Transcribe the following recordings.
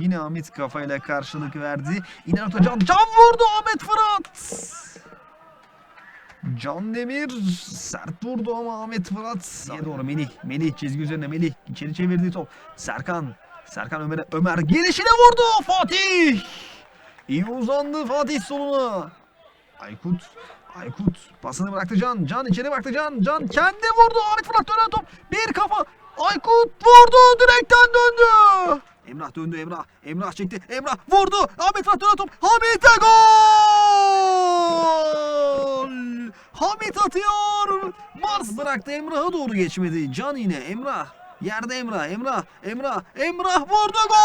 Yine Hamit kafayla karşılık verdi. İnan Can, Can vurdu Ahmet Fırat. Can Demir sert vurdu ama Ahmet Fırat. Diye doğru Melih. Melih çizgi üzerine Melih. içeri çevirdiği top. Serkan. Serkan Ömer'e. Ömer gelişine vurdu. Fatih. İyi uzandı Fatih soluna. Aykut. Aykut pasını bıraktı Can. Can içeri bıraktı Can. Can kendi vurdu. Ahmet Fırat dönen top. Bir kafa. Aykut vurdu. Direkten. Emrah döndü Emrah. Emrah çekti. Emrah vurdu. Ahmet Fırat dönen top. Hamit'e gol. Hamit atıyor. Mars bıraktı Emrah'a doğru geçmedi. Can yine Emrah. Yerde Emrah, Emrah, Emrah, Emrah vurdu gol!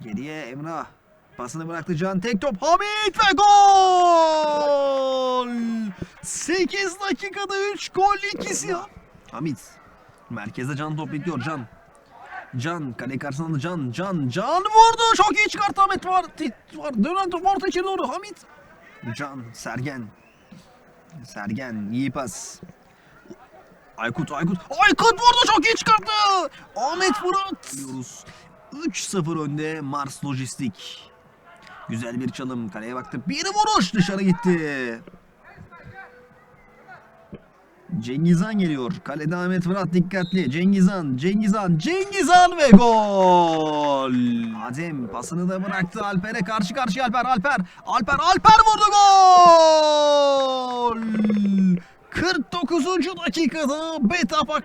Geriye Emrah. Pasını bıraktı Can. Tek top Hamit ve gol! 8 dakikada 3 gol ikisi. Hamit. Merkezde Can top bekliyor Can. Can kale karşısında da Can. Can. Can vurdu. Çok iyi çıkarttı Ahmet var. var. Dönen top orta içeri doğru. Hamit. Can. Sergen. Sergen. iyi pas. Aykut. Aykut. Aykut vurdu. Çok iyi çıkarttı. Ahmet Fırat. Diyoruz. 3-0 önde Mars Lojistik. Güzel bir çalım. Kaleye baktı. Bir vuruş dışarı gitti. Cengizhan geliyor. Kalede Ahmet Fırat dikkatli. Cengizhan, Cengizhan, Cengizhan ve gol. Adem pasını da bıraktı Alper'e karşı karşıya Alper, Alper, Alper, Alper vurdu gol. 49. dakikada Beta Pak